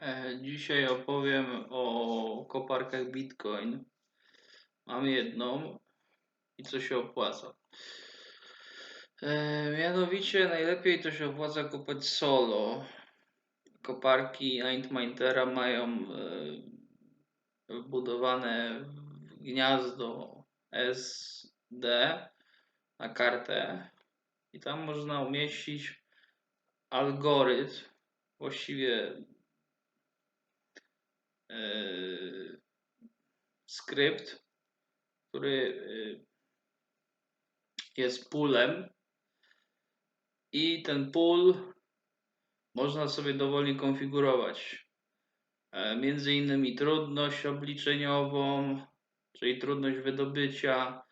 E, Dzisiaj opowiem o koparkach Bitcoin. Mam jedną i co się opłaca. E, Mianowicie najlepiej to się opłaca kopać solo. Koparki Antmintera mają e, wbudowane gniazdo SD na kartę i tam można umieścić algorytm, właściwie skrypt, który e, jest poolem i ten pool można sobie dowolnie konfigurować. E, Między innymi trudność obliczeniową, czyli trudność wydobycia,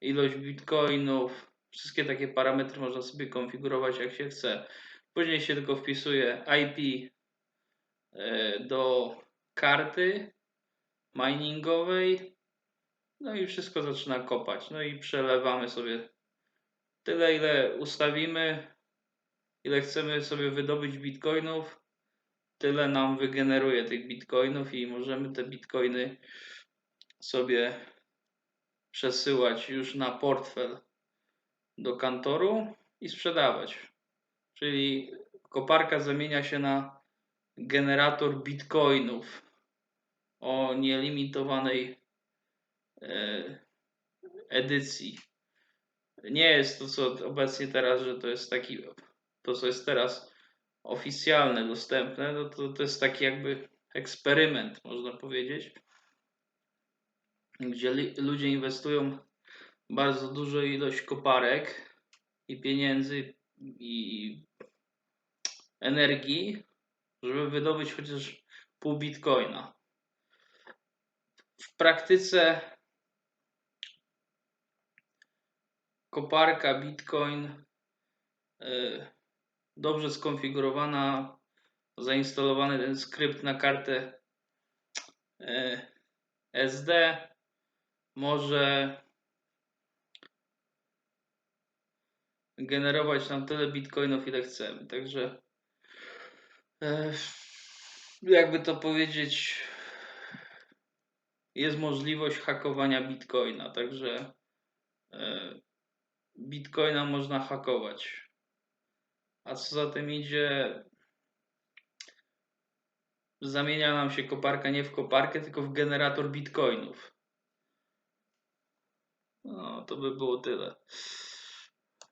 ilość bitcoinów. Wszystkie takie parametry można sobie konfigurować jak się chce. Później się tylko wpisuje IP e, do karty miningowej. No i wszystko zaczyna kopać. No i przelewamy sobie tyle, ile ustawimy, ile chcemy sobie wydobyć bitcoinów, tyle nam wygeneruje tych bitcoinów i możemy te bitcoiny sobie przesyłać już na portfel do kantoru i sprzedawać. Czyli koparka zamienia się na generator bitcoinów o nielimitowanej e, edycji. Nie jest to, co obecnie teraz, że to jest taki, to co jest teraz oficjalne, dostępne, no to, to jest taki jakby eksperyment, można powiedzieć, gdzie ludzie inwestują bardzo dużą ilość koparek i pieniędzy i energii, żeby wydobyć chociaż pół bitcoina. W praktyce koparka Bitcoin y, dobrze skonfigurowana, zainstalowany ten skrypt na kartę y, SD może generować nam tyle bitcoinów, ile chcemy. Także e, jakby to powiedzieć, jest możliwość hakowania bitcoina. Także e, bitcoina można hakować. A co za tym idzie, zamienia nam się koparka nie w koparkę, tylko w generator bitcoinów. No, to by było tyle.